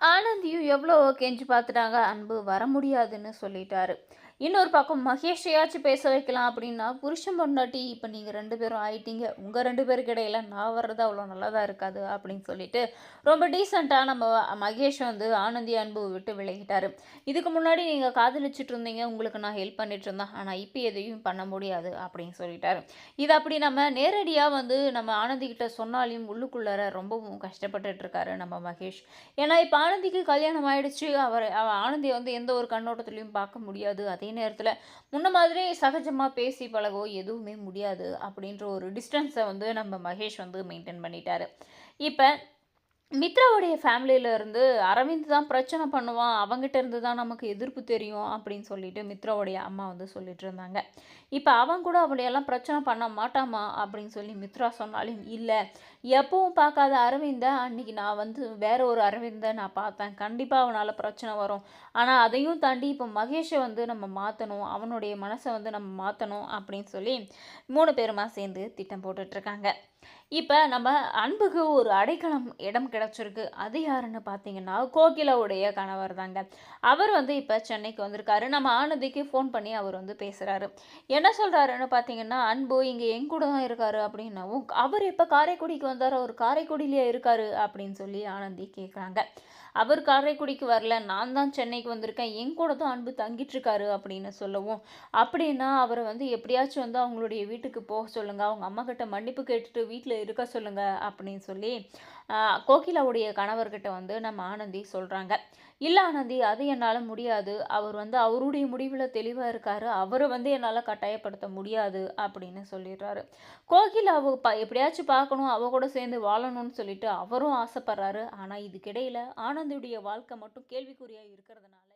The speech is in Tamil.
ஆனந்தியும் எவ்வளோ கெஞ்சி பார்த்துட்டாங்க அன்பு வர முடியாதுன்னு சொல்லிட்டாரு. இன்னொரு பக்கம் மகேஷையாச்சும் பேச வைக்கலாம் அப்படின்னா புருஷன் பொண்டாட்டி இப்போ நீங்கள் ரெண்டு பேரும் ஆயிட்டீங்க உங்கள் ரெண்டு பேருக்கு இடையில நான் வர்றது அவ்வளோ நல்லதாக இருக்காது அப்படின்னு சொல்லிட்டு ரொம்ப டீசெண்டாக நம்ம மகேஷ் வந்து ஆனந்தி அன்பு விட்டு விலகிட்டாரு. இதுக்கு முன்னாடி நீங்கள் காதலிச்சுட்டு இருந்தீங்க உங்களுக்கு நான் ஹெல்ப் பண்ணிட்டு இருந்தேன் ஆனால் இப்போ எதையும் பண்ண முடியாது அப்படின்னு சொல்லிட்டாரு. இது அப்படி நம்ம நேரடியாக வந்து நம்ம ஆனந்தி கிட்ட சொன்னாலையும் உள்ளுக்குள்ளார ரொம்பவும் கஷ்டப்பட்டுட்டு இருக்காரு நம்ம மகேஷ். ஏன்னா இப்போ ஆனந்திக்கு கல்யாணம் ஆயிடுச்சு. அவர் ஆனந்தியை வந்து எந்த ஒரு கண்ணோட்டத்துலையும் பார்க்க முடியாது. அதே நேரத்தில் முன்ன மாதிரி சகஜமாக பேசி பழகோ எதுவுமே முடியாது. அப்படின்ற ஒரு டிஸ்டன்ஸை வந்து நம்ம மகேஷ் வந்து மெயின்டைன் பண்ணிட்டாரு. இப்போ மித்ராவுடைய ஃபேமிலியிலேருந்து அரவிந்த் தான் பிரச்சனை பண்ணுவான் அவங்ககிட்ட இருந்து தான் நமக்கு எதிர்ப்பு தெரியும் அப்படின்னு சொல்லிட்டு மித்ராவுடைய அம்மா வந்து சொல்லிட்டு இருந்தாங்க. இப்போ அவன் கூட அப்படியெல்லாம் பிரச்சனை பண்ண மாட்டாமா அப்படின்னு சொல்லி மித்ரா சொன்னாலும் இல்லை. எப்பவும் பார்க்காத அரவிந்தை அன்னைக்கு நான் வந்து வேற ஒரு அரவிந்தை நான் பார்த்தேன். கண்டிப்பாக அவனால் பிரச்சனை வரும். ஆனால் அதையும் தாண்டி இப்போ மகேஷை வந்து நம்ம மாற்றணும் அவனுடைய மனசை வந்து நம்ம மாற்றணும் அப்படின்னு சொல்லி மூணு பேருமா சேர்ந்து திட்டம் போட்டுட்ருக்காங்க இப்போ நம்ம அன்புக்கு ஒரு அடைக்கலம் இடம் கிடச்சிருக்கு. அது யாருன்னு பார்த்தீங்கன்னா கோகிலாவுடைய கணவர் தாங்க. அவர் வந்து இப்போ சென்னைக்கு வந்திருக்காரு. நம்ம ஆனந்திக்கு ஃபோன் பண்ணி அவர் வந்து பேசுகிறாரு என்ன சொல்கிறாருன்னு பார்த்தீங்கன்னா அன்பு இங்கே என் கூட தான் இருக்காரு அப்படின்னாவும் அவர் இப்போ காரைக்குடிக்கு வந்தார் அவர் காரைக்குடியிலே இருக்காரு அப்படின்னு சொல்லி ஆனந்தி கேட்குறாங்க அவர் காரைக்குடிக்கு வரல நான் தான் சென்னைக்கு வந்திருக்கேன். என் கூட தான் அன்பு தங்கிட்டு இருக்காரு அப்படின்னு சொல்லவும் அப்படின்னா அவரை வந்து எப்படியாச்சும் வந்து அவங்களுடைய வீட்டுக்கு போக சொல்லுங்கள் அவங்க அம்மா கிட்ட மன்னிப்பு கேட்டுட்டு வீட்டில் இருக்க சொல்லுங்க அப்படின்னு சொல்லி கோகிலாவுடைய கணவர்கிட்ட வந்து நம்ம ஆனந்தி சொல்கிறாங்க இல்லை ஆனந்தி அது என்னால் முடியாது. அவர் வந்து அவருடைய முடிவில் தெளிவாக இருக்காரு. அவரை வந்து என்னால் கட்டாயப்படுத்த முடியாது அப்படின்னு சொல்லிடுறாரு. கோகிலாவை ப எப்படியாச்சும் பார்க்கணும். அவ கூட சேர்ந்து வாழணும்னு சொல்லிட்டு அவரும் ஆசைப்படுறாரு. ஆனால் இதுக்கிடையில் ஆனந்தியுடைய வாழ்க்கை மட்டும் கேள்விக்குறியாக இருக்கிறதுனால